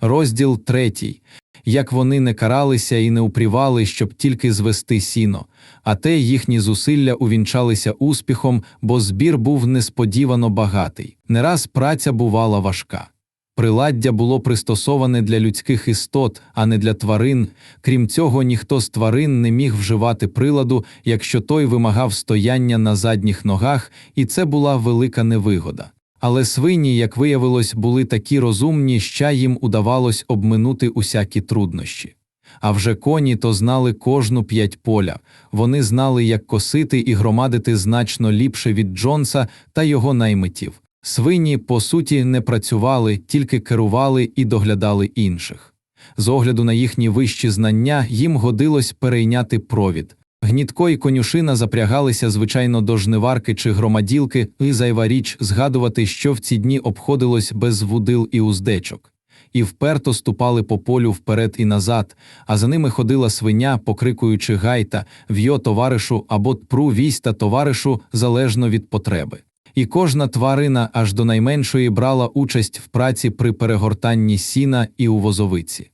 Розділ третій. Як вони не каралися і не упрівали, щоб тільки звести сіно, а те їхні зусилля увінчалися успіхом, бо збір був несподівано багатий. Не раз праця бувала важка. Приладдя було пристосоване для людських істот, а не для тварин. Крім цього, ніхто з тварин не міг вживати приладу, якщо той вимагав стояння на задніх ногах, і це була велика невигода. Але свині, як виявилось, були такі розумні, що їм удавалось обминути усякі труднощі. А вже коні то знали кожну п'ять поля. Вони знали, як косити і громадити значно ліпше від Джонса та його наймитів. Свині, по суті, не працювали, тільки керували і доглядали інших. З огляду на їхні вищі знання їм годилось перейняти провід. Гнітко і конюшина запрягалися, звичайно, до жниварки чи громаділки, і зайва річ згадувати, що в ці дні обходилось без вудил і уздечок. І вперто ступали по полю вперед і назад, а за ними ходила свиня, покрикуючи гайта, в'йо товаришу або тпру вість товаришу залежно від потреби. І кожна тварина аж до найменшої брала участь в праці при перегортанні сіна і у возовиці.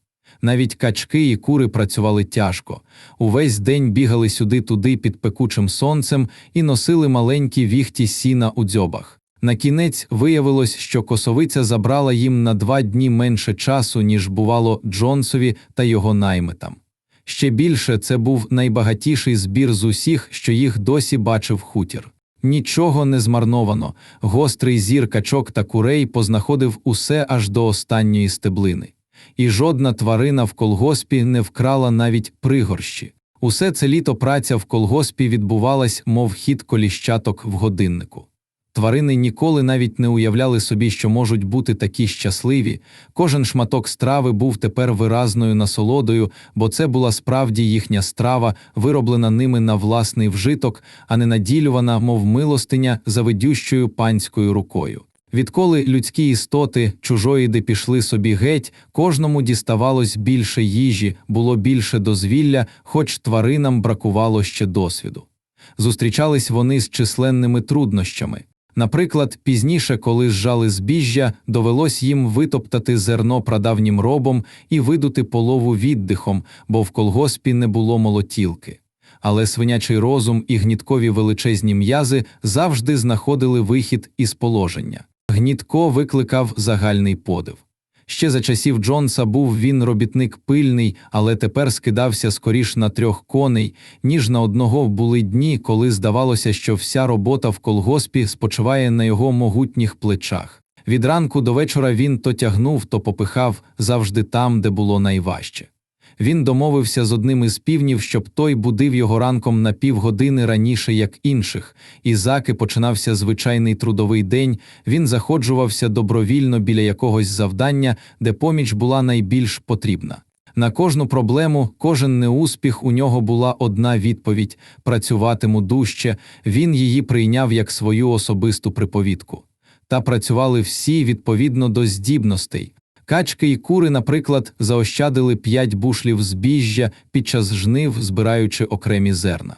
Навіть качки і кури працювали тяжко. Увесь день бігали сюди-туди під пекучим сонцем і носили маленькі віхті сіна у дзьобах. На кінець виявилось, що косовиця забрала їм на два дні менше часу, ніж бувало Джонсові та його наймитам. Ще більше це був найбагатіший збір з усіх, що їх досі бачив хутір. Нічого не змарновано. Гострий зір качок та курей познаходив усе аж до останньої стеблини. І жодна тварина в колгоспі не вкрала навіть пригорщі. Усе це літо праця в колгоспі відбувалась, мов хід коліщаток в годиннику. Тварини ніколи навіть не уявляли собі, що можуть бути такі щасливі. Кожен шматок страви був тепер виразною насолодою, бо це була справді їхня страва, вироблена ними на власний вжиток, а не наділювана, мов милостиня, завидющою панською рукою. Відколи людські істоти чужоїди пішли собі геть, кожному діставалось більше їжі, було більше дозвілля, хоч тваринам бракувало ще досвіду. Зустрічались вони з численними труднощами. Наприклад, пізніше, коли зжали збіжжя, довелось їм витоптати зерно прадавнім робом і видути полову віддихом, бо в колгоспі не було молотілки. Але свинячий розум і гніткові величезні м'язи завжди знаходили вихід із положення. Гнітко викликав загальний подив. Ще за часів Джонса був він робітник пильний, але тепер скидався скоріш на трьох коней, ніж на одного були дні, коли здавалося, що вся робота в колгоспі спочиває на його могутніх плечах. Від ранку до вечора він то тягнув, то попихав завжди там, де було найважче. Він домовився з одним із півнів, щоб той будив його ранком на півгодини раніше, як інших, і заки починався звичайний трудовий день, він заходжувався добровільно біля якогось завдання, де поміч була найбільш потрібна. На кожну проблему, кожен неуспіх у нього була одна відповідь працюватиму дужче, він її прийняв як свою особисту приповідку. Та працювали всі відповідно до здібностей. Качки і кури, наприклад, заощадили п'ять бушлів збіжжя під час жнив, збираючи окремі зерна.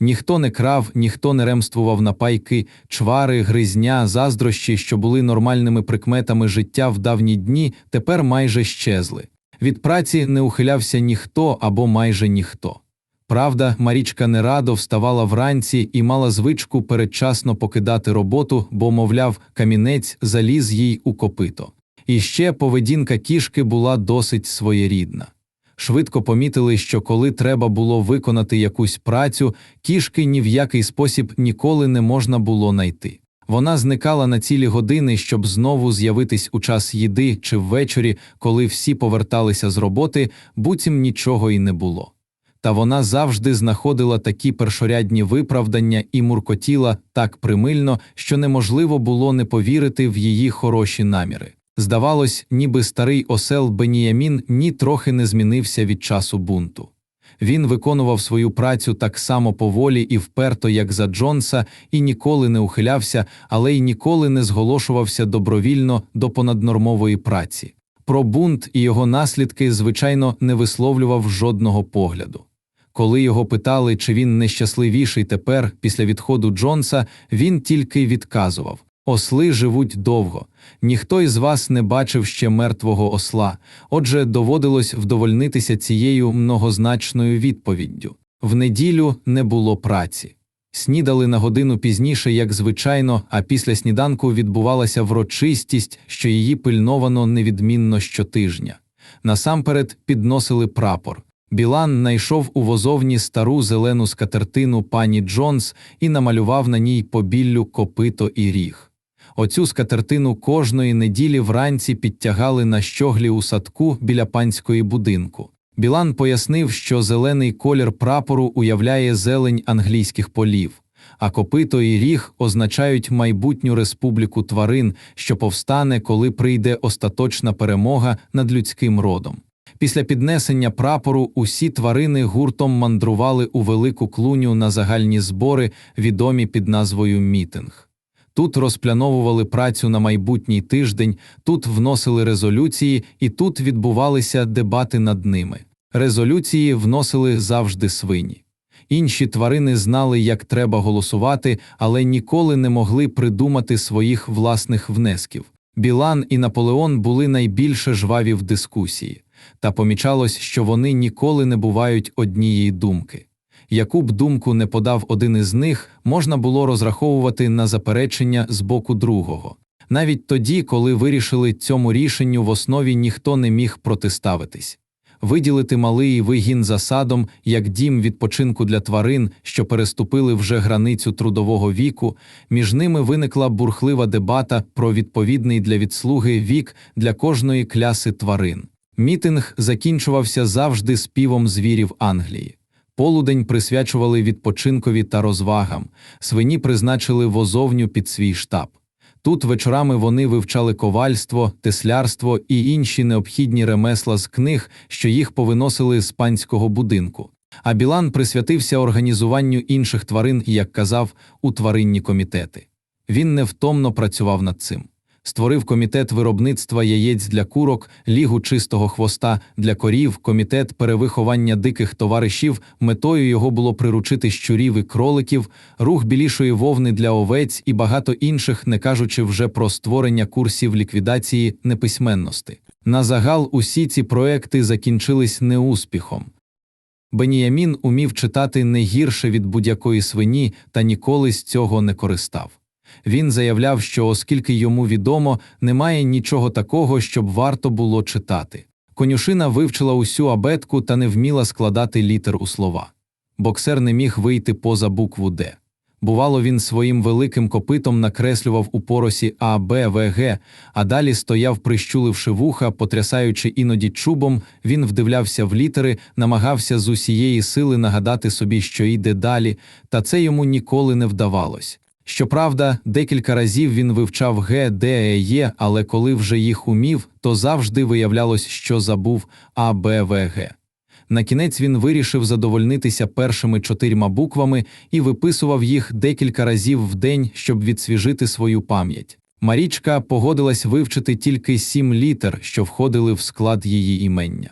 Ніхто не крав, ніхто не ремствував на пайки, чвари, гризня, заздрощі, що були нормальними прикметами життя в давні дні, тепер майже щезли. Від праці не ухилявся ніхто або майже ніхто. Правда, Марічка нерадо вставала вранці і мала звичку передчасно покидати роботу, бо, мовляв, камінець заліз їй у копито. І ще поведінка кішки була досить своєрідна. Швидко помітили, що коли треба було виконати якусь працю, кішки ні в який спосіб ніколи не можна було найти. Вона зникала на цілі години, щоб знову з'явитись у час їди чи ввечері, коли всі поверталися з роботи, буцім нічого й не було. Та вона завжди знаходила такі першорядні виправдання і муркотіла так примильно, що неможливо було не повірити в її хороші наміри. Здавалось, ніби старий осел Беніямін ні трохи не змінився від часу бунту. Він виконував свою працю так само поволі і вперто, як за Джонса, і ніколи не ухилявся, але й ніколи не зголошувався добровільно до понаднормової праці. Про бунт і його наслідки, звичайно, не висловлював жодного погляду. Коли його питали, чи він нещасливіший тепер, після відходу Джонса, він тільки відказував Осли живуть довго. Ніхто із вас не бачив ще мертвого осла, отже, доводилось вдовольнитися цією многозначною відповіддю. В неділю не було праці. Снідали на годину пізніше, як звичайно, а після сніданку відбувалася врочистість, що її пильновано невідмінно щотижня. Насамперед підносили прапор. Білан найшов у возовні стару зелену скатертину пані Джонс і намалював на ній побіллю копито і ріг. Оцю скатертину кожної неділі вранці підтягали на щоглі у садку біля панської будинку. Білан пояснив, що зелений колір прапору уявляє зелень англійських полів, а копито і ріг означають майбутню республіку тварин, що повстане, коли прийде остаточна перемога над людським родом. Після піднесення прапору усі тварини гуртом мандрували у велику клуню на загальні збори, відомі під назвою мітинг. Тут розпляновували працю на майбутній тиждень, тут вносили резолюції, і тут відбувалися дебати над ними. Резолюції вносили завжди свині. Інші тварини знали, як треба голосувати, але ніколи не могли придумати своїх власних внесків. Білан і Наполеон були найбільше жваві в дискусії, та помічалось, що вони ніколи не бувають однієї думки. Яку б думку не подав один із них, можна було розраховувати на заперечення з боку другого. Навіть тоді, коли вирішили цьому рішенню в основі ніхто не міг протиставитись. Виділити малий вигін засадом як дім відпочинку для тварин, що переступили вже границю трудового віку, між ними виникла бурхлива дебата про відповідний для відслуги вік для кожної кляси тварин. Мітинг закінчувався завжди співом звірів Англії. Полудень присвячували відпочинкові та розвагам, свині призначили возовню під свій штаб. Тут вечорами вони вивчали ковальство, теслярство і інші необхідні ремесла з книг, що їх повиносили з панського будинку. А Білан присвятився організуванню інших тварин, як казав, у тваринні комітети. Він невтомно працював над цим. Створив комітет виробництва яєць для курок, лігу чистого хвоста для корів, комітет перевиховання диких товаришів. Метою його було приручити щурів і кроликів, рух білішої вовни для овець і багато інших, не кажучи вже про створення курсів ліквідації неписьменності. На загал усі ці проекти закінчились неуспіхом. Беніямін умів читати не гірше від будь-якої свині та ніколи з цього не користав. Він заявляв, що оскільки йому відомо, немає нічого такого, щоб варто було читати. Конюшина вивчила усю абетку та не вміла складати літер у слова. Боксер не міг вийти поза букву Д. Бувало, він своїм великим копитом накреслював у поросі А, Б, В, Г, а далі стояв, прищуливши вуха, потрясаючи іноді чубом, він вдивлявся в літери, намагався з усієї сили нагадати собі, що йде далі, та це йому ніколи не вдавалось. Щоправда, декілька разів він вивчав Г, Д, Е, Є, але коли вже їх умів, то завжди виявлялось, що забув А, Б, В, Г. На кінець він вирішив задовольнитися першими чотирма буквами і виписував їх декілька разів в день, щоб відсвіжити свою пам'ять. Марічка погодилась вивчити тільки сім літер, що входили в склад її імення.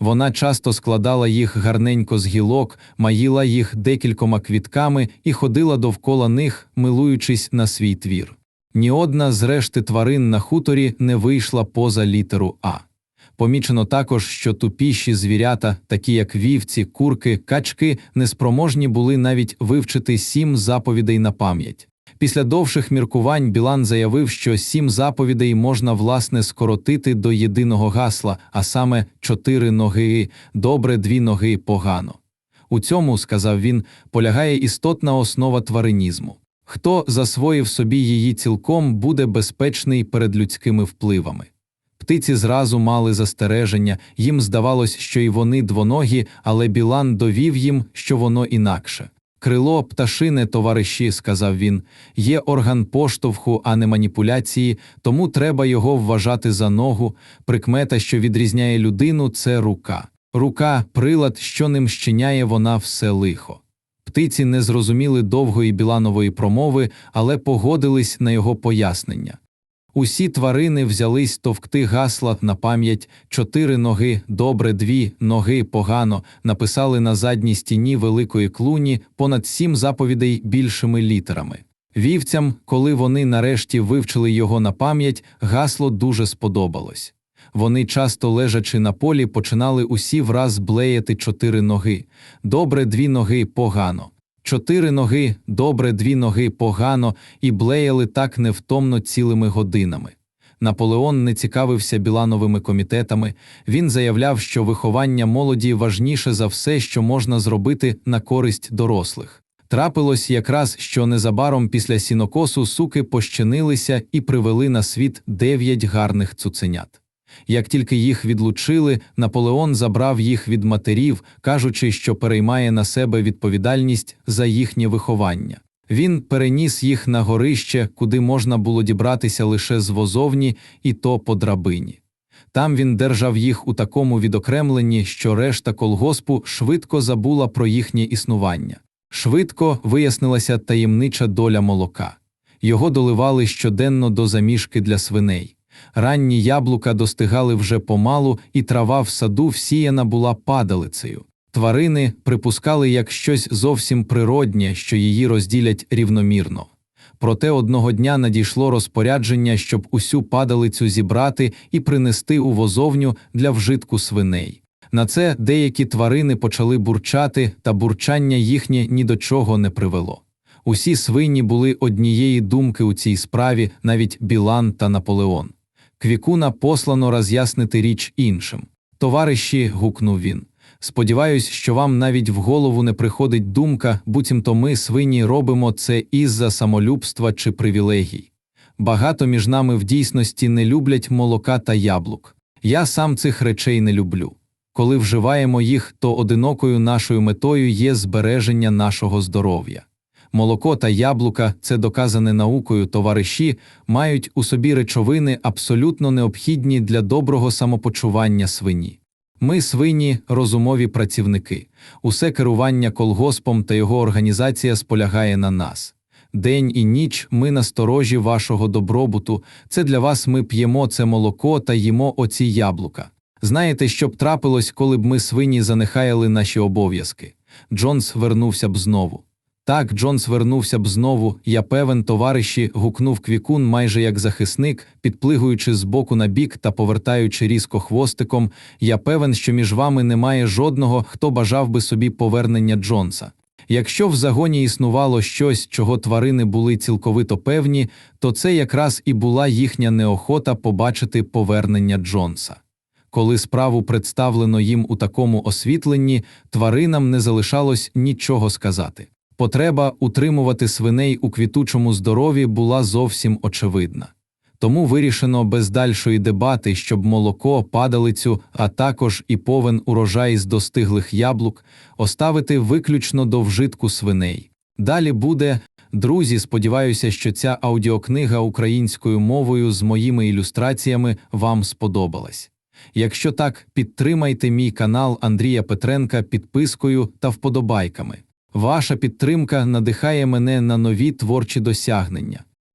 Вона часто складала їх гарненько з гілок, маїла їх декількома квітками і ходила довкола них, милуючись на свій твір. Ні одна з решти тварин на хуторі не вийшла поза літеру А. Помічено також, що тупіші звірята, такі як вівці, курки, качки, неспроможні були навіть вивчити сім заповідей на пам'ять. Після довших міркувань Білан заявив, що сім заповідей можна власне скоротити до єдиного гасла, а саме чотири ноги добре, дві ноги погано. У цьому, сказав він, полягає істотна основа тваринізму. Хто засвоїв собі її цілком, буде безпечний перед людськими впливами. Птиці зразу мали застереження, їм здавалось, що й вони двоногі, але Білан довів їм, що воно інакше. Крило пташине, товариші, сказав він, є орган поштовху, а не маніпуляції, тому треба його вважати за ногу. Прикмета, що відрізняє людину, це рука. Рука прилад, що ним щиняє вона все лихо. Птиці не зрозуміли довгої біланової промови, але погодились на його пояснення. Усі тварини взялись товкти гасла на пам'ять чотири ноги, добре дві, ноги погано, написали на задній стіні великої клуні понад сім заповідей більшими літерами. Вівцям, коли вони нарешті вивчили його на пам'ять, гасло дуже сподобалось. Вони, часто лежачи на полі, починали усі враз блеяти чотири ноги. Добре, дві ноги погано. Чотири ноги, добре, дві ноги погано, і блеяли так невтомно цілими годинами. Наполеон не цікавився білановими комітетами. Він заявляв, що виховання молоді важніше за все, що можна зробити на користь дорослих. Трапилось якраз, що незабаром після сінокосу суки пощинилися і привели на світ дев'ять гарних цуценят. Як тільки їх відлучили, Наполеон забрав їх від матерів, кажучи, що переймає на себе відповідальність за їхнє виховання. Він переніс їх на горище, куди можна було дібратися лише з возовні, і то по драбині. Там він держав їх у такому відокремленні, що решта колгоспу швидко забула про їхнє існування. Швидко вияснилася таємнича доля молока. Його доливали щоденно до замішки для свиней. Ранні яблука достигали вже помалу, і трава в саду всіяна була падалицею. Тварини припускали як щось зовсім природнє, що її розділять рівномірно. Проте одного дня надійшло розпорядження, щоб усю падалицю зібрати і принести у возовню для вжитку свиней. На це деякі тварини почали бурчати, та бурчання їхнє ні до чого не привело. Усі свині були однієї думки у цій справі, навіть Білан та Наполеон. Квікуна послано роз'яснити річ іншим. Товариші, гукнув він. Сподіваюсь, що вам навіть в голову не приходить думка, буцімто ми, свині, робимо це із-за самолюбства чи привілегій. Багато між нами в дійсності не люблять молока та яблук. Я сам цих речей не люблю. Коли вживаємо їх, то одинокою нашою метою є збереження нашого здоров'я. Молоко та яблука, це доказане наукою товариші, мають у собі речовини абсолютно необхідні для доброго самопочування свині. Ми, свині, розумові працівники. Усе керування колгоспом та його організація сполягає на нас. День і ніч ми на сторожі вашого добробуту. Це для вас ми п'ємо це молоко та їмо оці яблука. Знаєте, що б трапилось, коли б ми свині занехаяли наші обов'язки? Джонс вернувся б знову. Так, Джонс вернувся б знову, я певен, товариші, гукнув квікун майже як захисник, підплигуючи з боку на бік та повертаючи різко хвостиком. Я певен, що між вами немає жодного, хто бажав би собі повернення Джонса. Якщо в загоні існувало щось, чого тварини були цілковито певні, то це якраз і була їхня неохота побачити повернення Джонса. Коли справу представлено їм у такому освітленні, тваринам не залишалось нічого сказати. Потреба утримувати свиней у квітучому здоров'ї була зовсім очевидна. Тому вирішено без дальшої дебати, щоб молоко, падалицю, а також і повен урожай з достиглих яблук оставити виключно до вжитку свиней. Далі буде, друзі, сподіваюся, що ця аудіокнига українською мовою з моїми ілюстраціями вам сподобалась. Якщо так, підтримайте мій канал Андрія Петренка підпискою та вподобайками. Ваша підтримка надихає мене на нові творчі досягнення.